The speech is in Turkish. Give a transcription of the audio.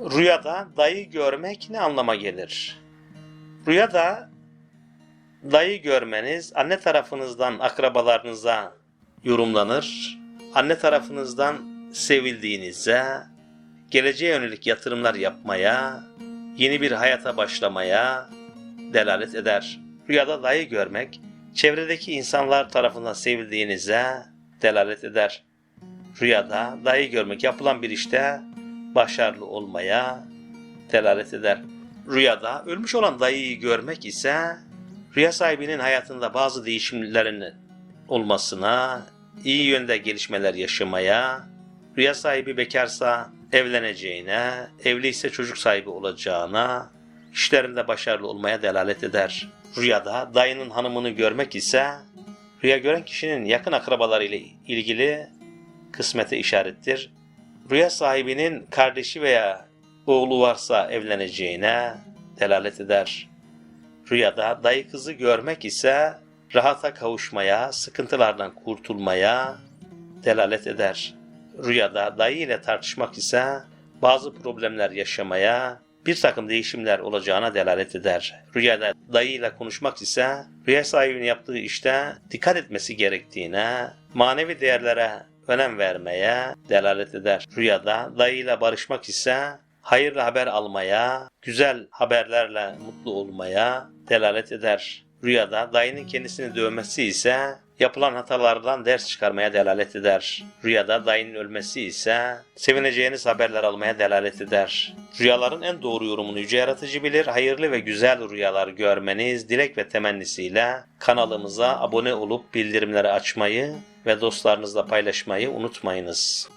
Rüyada dayı görmek ne anlama gelir? Rüyada dayı görmeniz anne tarafınızdan akrabalarınıza yorumlanır. Anne tarafınızdan sevildiğinize, geleceğe yönelik yatırımlar yapmaya, yeni bir hayata başlamaya delalet eder. Rüyada dayı görmek, çevredeki insanlar tarafından sevildiğinize delalet eder. Rüyada dayı görmek yapılan bir işte başarılı olmaya delalet eder. Rüyada ölmüş olan dayıyı görmek ise rüya sahibinin hayatında bazı değişimlerin olmasına, iyi yönde gelişmeler yaşamaya, rüya sahibi bekarsa evleneceğine, evliyse çocuk sahibi olacağına, işlerinde başarılı olmaya delalet eder. Rüyada dayının hanımını görmek ise rüya gören kişinin yakın akrabaları ile ilgili kısmete işarettir. Rüya sahibinin kardeşi veya oğlu varsa evleneceğine delalet eder. Rüyada dayı kızı görmek ise rahata kavuşmaya, sıkıntılardan kurtulmaya delalet eder. Rüyada dayı ile tartışmak ise bazı problemler yaşamaya, bir takım değişimler olacağına delalet eder. Rüyada dayı ile konuşmak ise rüya sahibinin yaptığı işte dikkat etmesi gerektiğine, manevi değerlere önem vermeye delalet eder. Rüyada dayı ile barışmak ise hayırlı haber almaya, güzel haberlerle mutlu olmaya delalet eder. Rüyada dayının kendisini dövmesi ise yapılan hatalardan ders çıkarmaya delalet eder. Rüyada dayının ölmesi ise sevineceğiniz haberler almaya delalet eder. Rüyaların en doğru yorumunu Yüce Yaratıcı bilir. Hayırlı ve güzel rüyalar görmeniz dilek ve temennisiyle kanalımıza abone olup bildirimleri açmayı ve dostlarınızla paylaşmayı unutmayınız.